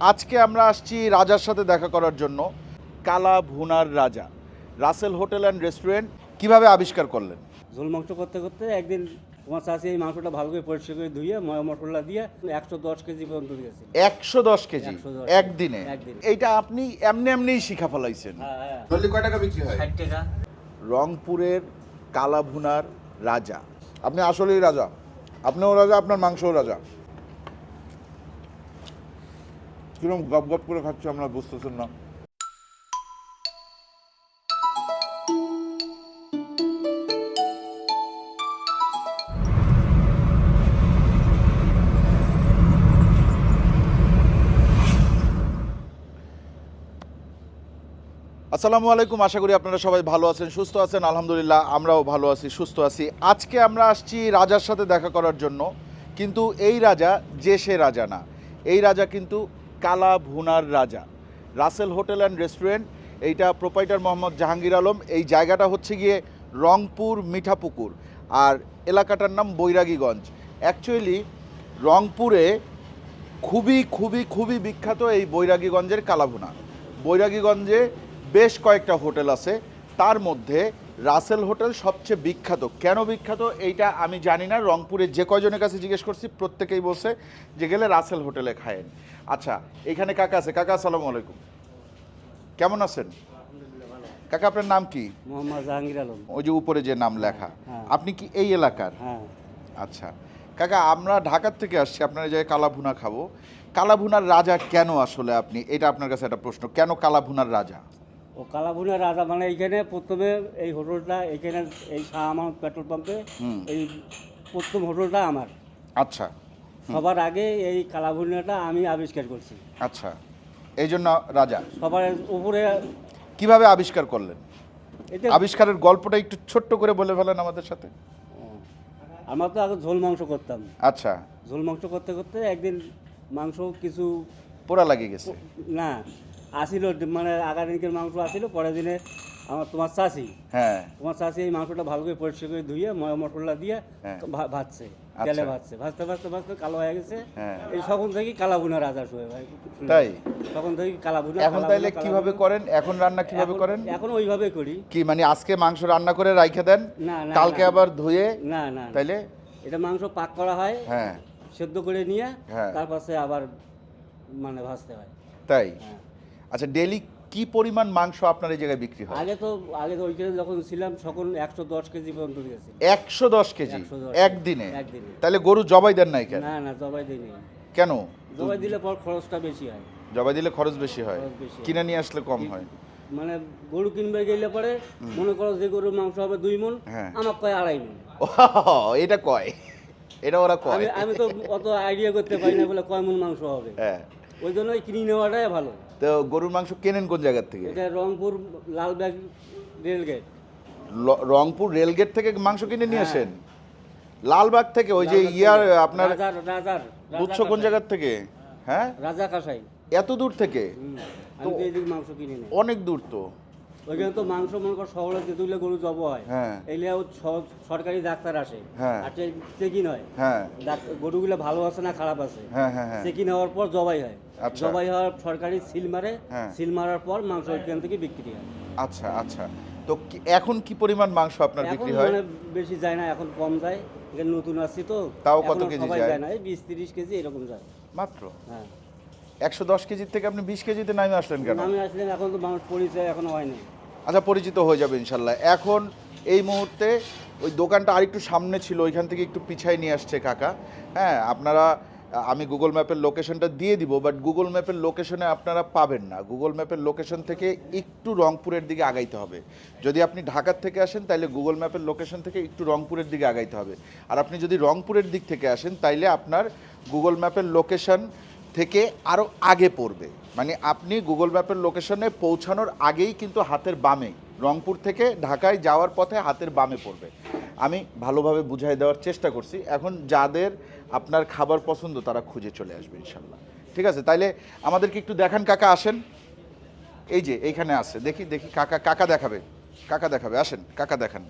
আজকে আমরা আসছি রাজার সাথে দেখা করার জন্য। কালা ভুনার রাজা। রাসেল হোটেল অ্যান্ড রেস্টুরেন্ট কীভাবে আবিষ্কার করলেন? ঝোল মাংস করতে করতে একদিন তোমার চাষি এই মাংসটা ভালো করে পরিষ্কার করে ধুয়ে ময় মশলা দিয়ে একশো দশ কেজি পর্যন্ত দিয়েছে। একশো দশ কেজি? একদিনে? একদিনে। এইটা আপনি এমনি এমনিই শিখা ফেলাইছেন। হ্যাঁ হ্যাঁ। কয় টাকা বিক্রি হয়? ষাট টাকা। রংপুরের কালা ভুনার রাজা। আপনি আসলেই রাজা। আপনিও রাজা আপনার মাংসও রাজা। কীরকম গপ গপ করে খাচ্ছি আমরা বুঝতেছেন না। আসসালামু আলাইকুম, আশা করি আপনারা সবাই ভালো আছেন, সুস্থ আছেন, আলহামদুলিল্লাহ আমরাও ভালো আছি, সুস্থ আছি। আজকে আমরা আসছি রাজার সাথে দেখা করার জন্য, কিন্তু এই রাজা যে সে রাজা না। এই রাজা কিন্তু কালা ভুনার রাজা। রাসেল হোটেল অ্যান্ড রেস্টুরেন্ট, এইটা প্রোপাইটার মোহাম্মদ জাহাঙ্গীর আলম। এই জায়গাটা হচ্ছে গিয়ে রংপুর মিঠাপুকুর। আর এলাকাটার নাম বৈরাগীগঞ্জ। অ্যাকচুয়ালি রংপুরে খুবই খুবই খুবই বিখ্যাত এই বৈরাগীগঞ্জের কালাভুনা। বৈরাগীগঞ্জে বেশ কয়েকটা হোটেল আছে। তার মধ্যে রাসেল হোটেল সবচেয়ে বিখ্যাত। কেন বিখ্যাত? এইটা আমি জানি না। রংপুরে যে কয়জনের কাছে জিজ্ঞেস করছি প্রত্যেকেই বলছে যে গেলে রাসেল হোটেলে খায়েন। আচ্ছা এখানে কাকা আছে। কাকা আসসালামু আলাইকুম। কেমন আছেন? কাকা আপনার নাম কি? মোহাম্মদ জাহাঙ্গীর আলম। ওই যে উপরে যে নাম লেখা। হ্যাঁ। আপনি কি এই এলাকার? হ্যাঁ। আচ্ছা। কাকা আমরা ঢাকার থেকে আসছি। আপনার এই জায়গায় কালাভুনা খাব। কালাভুনার রাজা কেন আসলে আপনি? এটা আপনার কাছে একটা প্রশ্ন। কেন কালাভুনার রাজা? ও কালাবুনা রাজা মানে এইখানে প্রথমে এই হোটেলটা এইখানে এই শাহ আমার পেট্রোল পাম্পে। এই প্রথম হোটেলটা আমার। আচ্ছা। সবার আগে এই কালাভুনিয়াটা আমি আবিষ্কার করছি। আচ্ছা। এই জন্য রাজা। সবার উপরে কীভাবে আবিষ্কার করলেন? আবিষ্কারের গল্পটা একটু ছোট্ট করে বলে ফেলেন আমাদের সাথে। আমরা তো আগে ঝোল মাংস করতাম। আচ্ছা। ঝোল মাংস করতে করতে একদিন মাংস কিছু পোড়া লাগে গেছে। না আসিল মানে আগার দিনকের মাংস আসিল পরের দিনে আমার তোমার চাষি। হ্যাঁ। তোমার চাষি এই মাংসটা ভালো করে পরিষ্কার করে ধুয়ে ময় মশলা দিয়ে হ্যাঁ। ভাজছে আচ্ছা। তেলে ভাজছে। ভাজতে ভাজতে ভাজতে কালো হয়ে গেছে। হ্যাঁ। এই তখন থেকে কালাভুনা রাজা শুয়ে ভাই তাই? তখন থেকে কালাভুনা এখন তাইলে কীভাবে করেন? এখন রান্না কীভাবে করেন? এখন ওইভাবে করি। কি মানে আজকে মাংস রান্না করে রাইখে দেন? কালকে আবার ধুয়ে? না না না। তাইলে? এটা মাংস পাক করা হয় হ্যাঁ। সেদ্ধ করে নিয়ে হ্যাঁ। তারপরে আবার মানে ভাজতে হয়। তাই? হ্যাঁ। আচ্ছা ডেলি কি পরিমাণ মাংস আপনার এই জায়গায় বিক্রি হয়? আগে তো আগে তো ওইখানে যখন ছিলাম তখন একশো দশ কেজি পর্যন্ত দিয়েছি। একশো দশ কেজি? একদিনে? একদিনে। তাহলে গরু জবাই দেন নাই কেন? না না জবাই দিই কেন? জবাই দিলে পর খরচটা বেশি হয়। জবাই দিলে খরচ বেশি হয়। কিনে নিয়ে আসলে কম হয়। মানে গরু কিনবে গেলে পরে মনে করো যে গরুর মাংস হবে দুই মন হ্যাঁ। আমার কয় আড়াই মন এটা কয়? এটা ওরা কয়। আমি তো অত আইডিয়া করতে পারি না বলে কয় মন মাংস হবে। হ্যাঁ। ওই জন্যই কিনে নেওয়াটাই ভালো। তো গরুর মাংস কেনেন কোন জায়গার থেকে? এটা Rangpur Lalbag rail gate. Rangpur rail gate থেকে মাংস কিনে নিয়ে হ্যাঁ। আসেন? লালবাগ থেকে ওই যে ইয়ার আপনার উৎস কোন জায়গার থেকে? হ্যাঁ? রাজা কাসাই। এত দূর থেকে? মাংস কিনি অনেক দূর তো। ওইখানে তো মাংস মনে কর শহরে যে তুলে গরু জব হয় হ্যাঁ। এইলে সরকারি ডাক্তার আসে। হ্যাঁ। আর চেকিং হয় হ্যাঁ। গরুগুলো ভালো আছে না খারাপ আছে হ্যাঁ হ্যাঁ হ্যাঁ। চেকিং হওয়ার পর জবাই হয়। জবাই হওয়ার সরকারি সিল মারে হ্যাঁ। সিল মারার পর মাংস ওইখান থেকে বিক্রি হয়। আচ্ছা আচ্ছা। তো এখন কি পরিমাণ মাংস আপনার বিক্রি হয়? মানে বেশি যায় না এখন কম যায়। এখানে নতুন আসছি তো তাও কত কেজি যায়? যায় না এই বিশ তিরিশ কেজি এরকম যায়। মাত্র? হ্যাঁ। একশো দশ কেজির থেকে আপনি বিশ কেজিতে নামে আসলেন কেন? আমি আসলে এখন তো মানুষ পরিচয় এখনও হয়নি। আচ্ছা পরিচিত হয়ে যাবে ইনশাল্লাহ। এখন এই মুহূর্তে ওই দোকানটা আরেকটু সামনে ছিল ওইখান থেকে একটু পিছায় নিয়ে আসছে কাকা। হ্যাঁ আপনারা আমি গুগল ম্যাপের লোকেশনটা দিয়ে দিব বাট গুগল ম্যাপের লোকেশনে আপনারা পাবেন না। গুগল ম্যাপের লোকেশন থেকে একটু রংপুরের দিকে আগাইতে হবে। যদি আপনি ঢাকার থেকে আসেন তাহলে গুগল ম্যাপের লোকেশন থেকে একটু রংপুরের দিকে আগাইতে হবে। আর আপনি যদি রংপুরের দিক থেকে আসেন, তাইলে আপনার গুগল ম্যাপের লোকেশন থেকে আরও আগে পড়বে। মানে আপনি গুগল ম্যাপের লোকেশনে পৌঁছানোর আগেই কিন্তু হাতের বামে, রংপুর থেকে ঢাকায় যাওয়ার পথে হাতের বামে পড়বে। আমি ভালোভাবে বুঝাই দেওয়ার চেষ্টা করছি। এখন যাদের আপনার খাবার পছন্দ, তারা খুঁজে চলে আসবে ইনশাল্লাহ ঠিক আছে? তাইলে আমাদেরকে একটু দেখান কাকা আসেন। এই যে, এইখানে আছে। দেখি দেখি, কাকা কাকা দেখাবে। কাকা দেখাবে। আসেন, কাকা দেখান।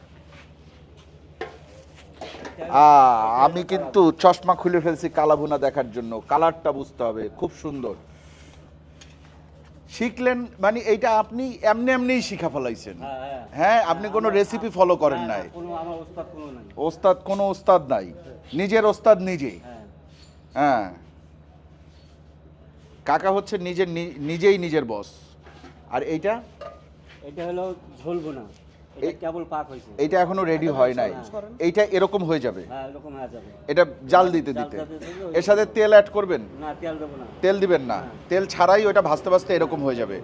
আমি কিন্তু চশমা খুলে ফেলছি কালাভুনা দেখার জন্য। কালারটা বুঝতে হবে। খুব সুন্দর। শিখলেন মানে এইটা আপনি এমনি এমনিই শিখা ফলাইছেন। হ্যাঁ হ্যাঁ। হ্যাঁ আপনি কোনো রেসিপি ফলো করেন নাই। ওস্তাদ কোনো ওস্তাদ নাই। নিজের ওস্তাদ নিজেই হ্যাঁ। হ্যাঁ। কাকা হচ্ছে নিজের নিজেই নিজের বস আর এইটা? এটা হলো ঝোল না এটা এই- কেবল পাক হয়েছে এইটা এখনও রেডি হয় নাই। এইটা এরকম হয়ে যাবে। হ্যাঁ এরকম হয়ে যাবে। এটা জাল দিতে দিতে এর সাথে তেল অ্যাড করবেন? না তেল দেবো না। তেল দিবেন না। তেল ছাড়াই ওটা ভাজতে ভাজতে এরকম হয়ে যাবে।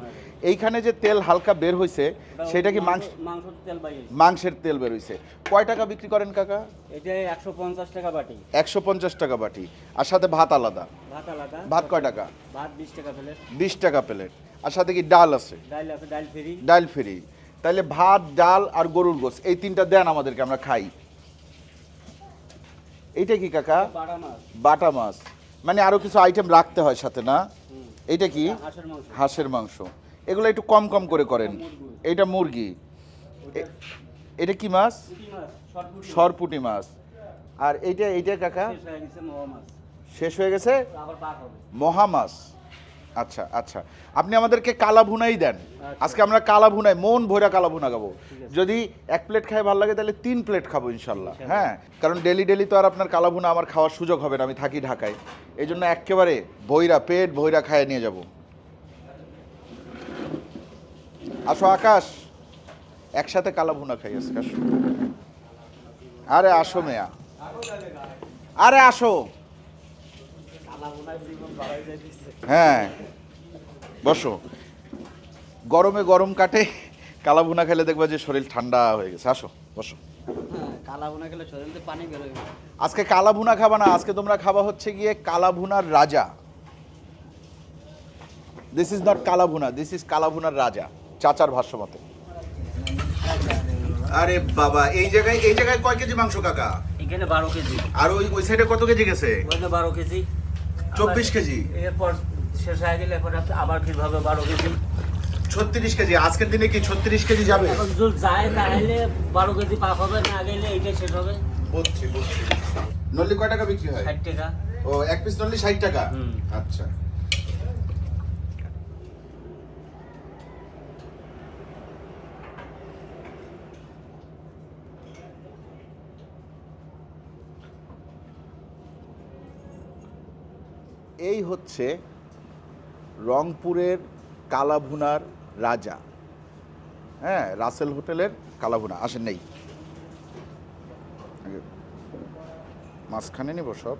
এইখানে যে তেল হালকা বের হয়েছে সেটা কি মাংস মাংসের তেল বের হয়েছে কয় টাকা বিক্রি করেন কাকা? এটা একশো পঞ্চাশ টাকা বাটি। একশো পঞ্চাশ টাকা বাটি। আর সাথে ভাত আলাদা। ভাত আলাদা। ভাত কয় টাকা? ভাত বিশ টাকা প্লেট। বিশ টাকা প্লেট। আর সাথে কি ডাল আছে? ডাল আছে ডাল ফ্রি। ডাল ফ্রি। তাহলে ভাত ডাল আর গরুর গোস এই তিনটা দেন আমাদেরকে আমরা খাই। এইটা কি কাকা? বাটা মাছ। মানে আরও কিছু আইটেম রাখতে হয় সাথে না? এইটা কি? হাঁসের মাংস। এগুলো একটু কম কম করে করেন। এটা মুরগি। এটা কি মাছ? পুঁটি মাছ সরপুটি মাছ। আর এইটা এইটা কাকা? শেষ হয়ে গেছে মোয়া মাছ। শেষ হয়ে গেছে? আবার পাক হবে। মহা মাছ। আচ্ছা আচ্ছা। আপনি আমাদেরকে কালা ভুনাই দেন। আচ্ছা। আজকে আমরা কালা ভুনাই মন ভৈরা কালা ভুনা খাব। যদি এক প্লেট খাই ভালো লাগে তাহলে তিন প্লেট খাব ইনশাল্লাহ। হ্যাঁ কারণ ডেলি ডেলি তো আর আপনার কালা ভুনা আমার খাওয়ার সুযোগ হবে না আমি থাকি ঢাকায়। এই জন্য একেবারে ভৈরা পেট ভৈরা খাইয়ে নিয়ে যাব। আসো আকাশ একসাথে কালা ভুনা খাই আজকে আসো। আরে আসো মেয়া। আরে আসো। হ্যাঁ বসো। গরমে গরম কাটে কালা ভুনা খেলে দেখবা যে শরীর ঠান্ডা হয়ে গেছে। আসো বসো। খেলে শরীরে পানি বেরোয় আজকে কালা ভুনা খাবা না আজকে তোমরা খাবা হচ্ছে গিয়ে কালা ভুনার রাজা। দিস ইজ নট কালা ভুনা দিস ইজ কালা ভুনার রাজা চাচার ভাষ্য মতে আরে বাবা এই জায়গায় এই জায়গায় কয় কেজি মাংস কাকা? এখানে বারো কেজি। আর ওই ওই সাইডে কত কেজি গেছে? ওখানে বারো কেজি। চব্বিশ কেজি। এরপর শেষ হয়ে গেলে এরপর আবার কীভাবে বারো কেজি। ছত্রিশ কেজি আজকের দিনে কি ছত্রিশ কেজি যাবে? এখন যদি যায় তাহলে বারো কেজি পাক হবে না গেলে এইটা শেষ হবে। বুঝছি বুঝছি নল্লি কয় টাকা বিক্রি হয়? ষাট টাকা। ও এক পিস নল্লি ষাট টাকা? আচ্ছা। এই হচ্ছে রংপুরের কালাভুনার রাজা। হ্যাঁ রাসেল হোটেলের কালাভুনা। আসেন নেই। মাঝখানে নেব সব।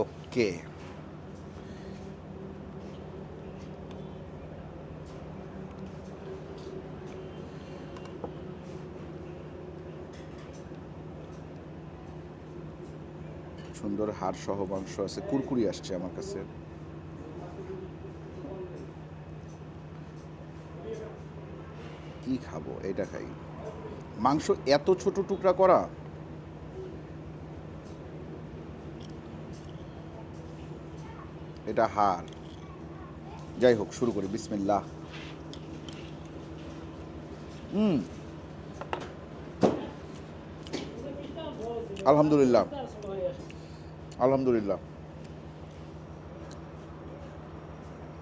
ওকে। সুন্দর হাড় সহ মাংস আছে, কুরকুরি আসছে আমার কাছে। কি খাব? এটা খাই। মাংস এত ছোট টুকরা করা? এটা হাড়। যাই হোক, শুরু করি। বিসমিল্লাহ। হুম। আলহামদুলিল্লাহ। আলহামদুলিল্লাহ।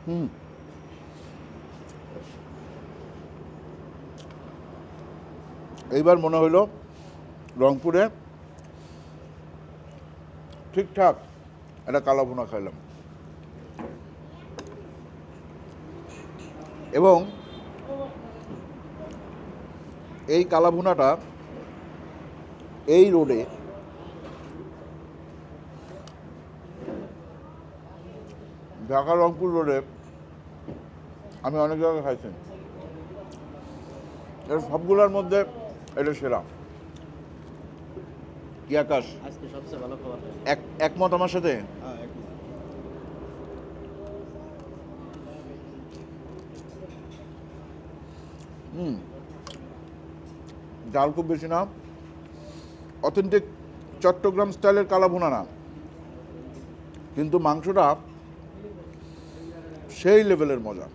হুম। এইবার মনে হলো রংপুরে ঠিকঠাক একটা কালা ভুনা খাইলাম। এবং এই কালা ভুনাটা এই রোডে ঢাকা রংপুর রোডে আমি অনেক জায়গায় খাইছি। এর সবগুলোর মধ্যে এটা সেরা। কি আকাশ? এক একমত আমার সাথে? হুম। ডাল খুব বেশি না। অথেন্টিক চট্টগ্রাম স্টাইলের কালা ভুনা না। কিন্তু মাংসটা সেই লেভেলের মজা।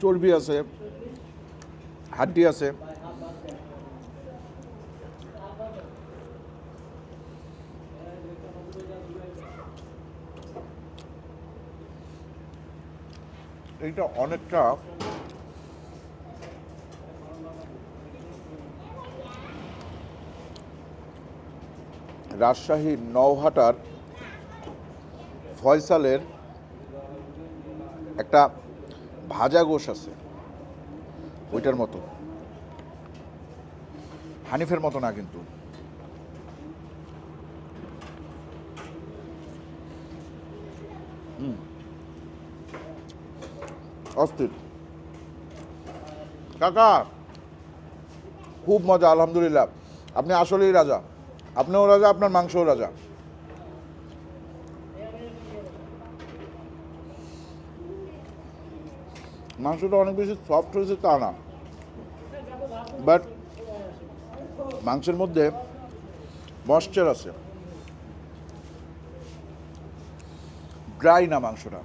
চর্বি আছে হাড্ডি আছে। এইটা অনেকটা রাজশাহী নওহাটার ফয়সালের একটা ভাজা গোশ আছে। ওইটার মতো। হানিফের মতো না কিন্তু। অস্থির। কাকা, খুব মজা, আলহামদুলিল্লাহ। আপনি আসলেই রাজা। আপনিও রাজা, আপনার মাংসও রাজা। মাংসটা অনেক বেশি সফট হয়েছে তা না। বাট মাংসের মধ্যে ময়শ্চার আছে। ড্রাই না মাংসটা।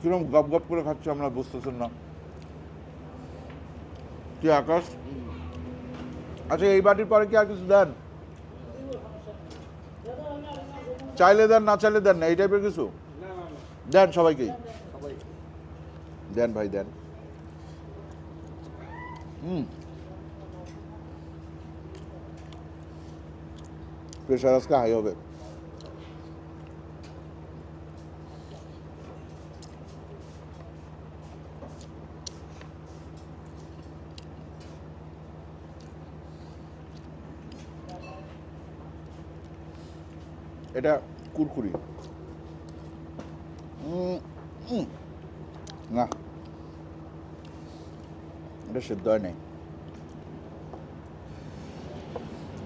কিরম গপ গপ করে খাচ্ছি আমরা বুঝতেছেন না। কি আকাশ? আচ্ছা এই বাটির পরে কি আর কিছু দেন? চাইলে দেন, না চাইলে দেন না, এই টাইপের কিছু? দেন সবাইকেই। দেন ভাই, দেন। হুম। প্রেশার আজকে হাই হবে। এটা কুরকুরি। না। এটা সেদ্ধ হয় নাই।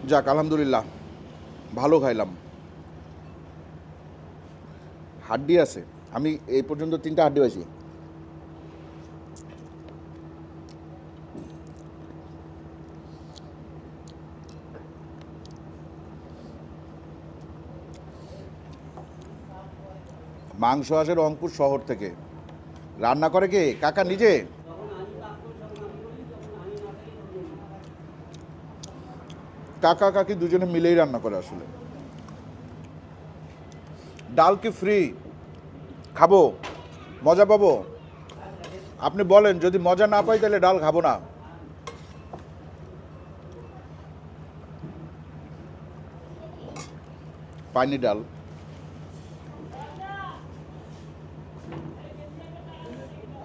যাক, আলহামদুলিল্লাহ, ভালো খাইলাম। হাড্ডি আছে। আমি এই পর্যন্ত তিনটা হাড্ডি পাইছি। মাংস আসে রংপুর শহর থেকে। রান্না করে কে? কাকা নিজে? কাকা, কাকি দুজনে মিলেই রান্না করে আসলে। ডাল কি ফ্রি খাব? মজা পাবো? আপনি বলেন, যদি মজা না পাই তাহলে ডাল খাব না। পানি ডাল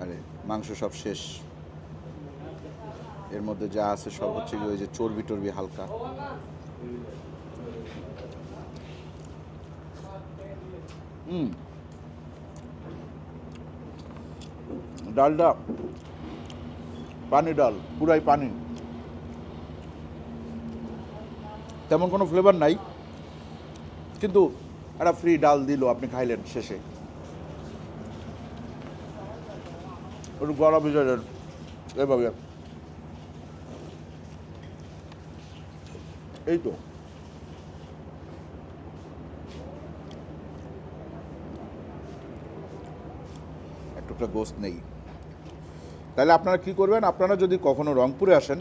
আরে মাংস সব শেষ। এর মধ্যে যা আছে সব হচ্ছে কি ওই যে চর্বি টর্বি হালকা। হুম। ডালটা, পানি ডাল, পুরাই পানি। তেমন কোনো ফ্লেভার নাই। কিন্তু একটা ফ্রি ডাল দিল, আপনি খাইলেন শেষে। একটু গলা ভিজে দেন এভাবে। এই তো। একটুকটা গোস্ত নেই। তাহলে আপনারা কি করবেন? আপনারা যদি কখনো রংপুরে আসেন,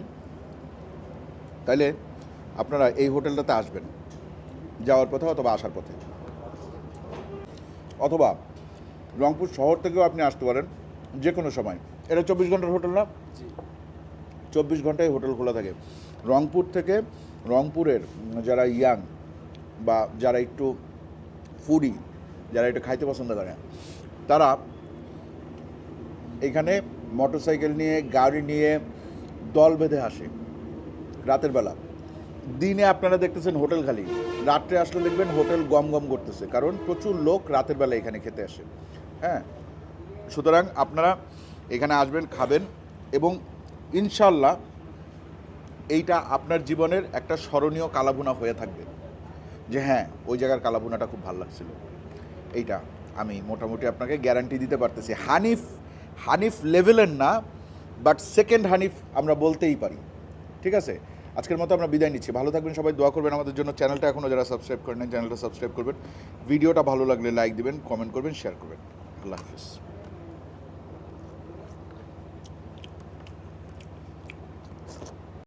তাহলে আপনারা এই হোটেলটাতে আসবেন। যাওয়ার পথে অথবা আসার পথে। অথবা রংপুর শহর থেকেও আপনি আসতে পারেন। যে কোনো সময়। এটা চব্বিশ ঘণ্টার হোটেল না? চব্বিশ ঘন্টায় হোটেল খোলা থাকে। রংপুর থেকে রংপুরের যারা ইয়াং বা যারা একটু ফুডি যারা একটু খাইতে পছন্দ করে তারা এখানে মোটরসাইকেল নিয়ে গাড়ি নিয়ে দল বেঁধে আসে রাতের বেলা। দিনে আপনারা দেখতেছেন হোটেল খালি। রাত্রে আসলে দেখবেন হোটেল গম গম করতেছে কারণ প্রচুর লোক রাতের বেলা এখানে খেতে আসে। হ্যাঁ? সুতরাং আপনারা এখানে আসবেন, খাবেন এবং ইনশাল্লাহ এইটা আপনার জীবনের একটা স্মরণীয় কালাভুনা হয়ে থাকবে। যে হ্যাঁ ওই জায়গার কালাভুনাটা খুব ভালো লাগছিল। এইটা আমি মোটামুটি আপনাকে গ্যারান্টি দিতে পারতেছি। হানিফ হানিফ লেভেলের না বাট সেকেন্ড হানিফ আমরা বলতেই পারি। ঠিক আছে? আজকের মতো আমরা বিদায় নিচ্ছি। ভালো থাকবেন সবাই, দোয়া করবেন আমাদের জন্য। চ্যানেলটা এখনও যারা সাবস্ক্রাইব করেন চ্যানেলটা সাবস্ক্রাইব করবেন। ভিডিওটা ভালো লাগলে লাইক দিবেন কমেন্ট করবেন শেয়ার করবেন। আল্লাহ হাফিজ।